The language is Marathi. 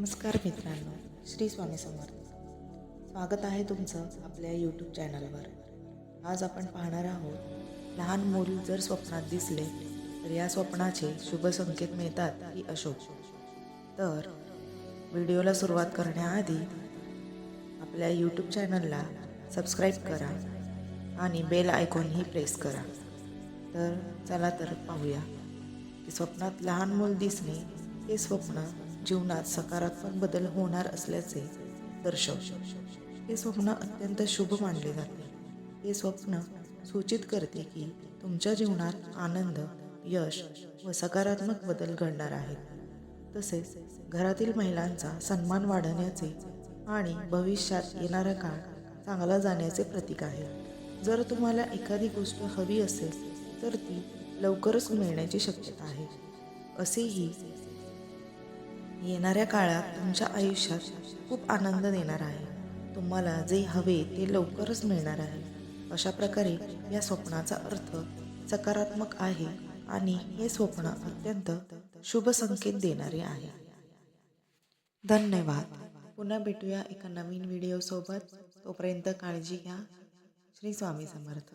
नमस्कार मित्रांनो श्री स्वामी समर्थ. स्वागत आहे तुमचं आपल्या यूट्यूब चॅनलवर आज आपण पाहणार आहोत लहान मूल जर स्वप्नात दिसले तर या स्वप्नाचे शुभ संकेत मिळतात की अशोक. तर व्हिडिओला सुरुवात करण्याआधी आपल्या यूट्यूब चॅनलला सबस्क्राईब करा आणि बेल आयकॉनही प्रेस करा. तर चला तर पाहूया की स्वप्नात लहान मूल दिसणे हे स्वप्न जीवनात सकारात्मक बदल होणार असल्याचे दर्शवते. हे स्वप्न अत्यंत शुभ मानले जाते. हे स्वप्न सूचित करते की तुमच्या जीवनात आनंद यश व सकारात्मक बदल घडणार आहेत. तसेच घरातील महिलांचा सन्मान वाढवण्याचे आणि भविष्यात येणारा काळ चांगला जाण्याचे प्रतीक आहे. जर तुम्हाला एखादी गोष्ट हवी असेल तर ती लवकरच मिळण्याची शक्यता आहे. असेही येणाऱ्या काळात तुमच्या आयुष्यात खूप आनंद देणार आहे. तुम्हाला जे हवे ते लवकरच मिळणार आहे. अशा प्रकारे या स्वप्नाचा अर्थ सकारात्मक आहे आणि हे स्वप्न अत्यंत शुभ संकेत देणारे आहे. धन्यवाद. पुन्हा भेटूया एका नवीन व्हिडिओसोबत तोपर्यंत काळजी घ्या. श्री स्वामी समर्थ.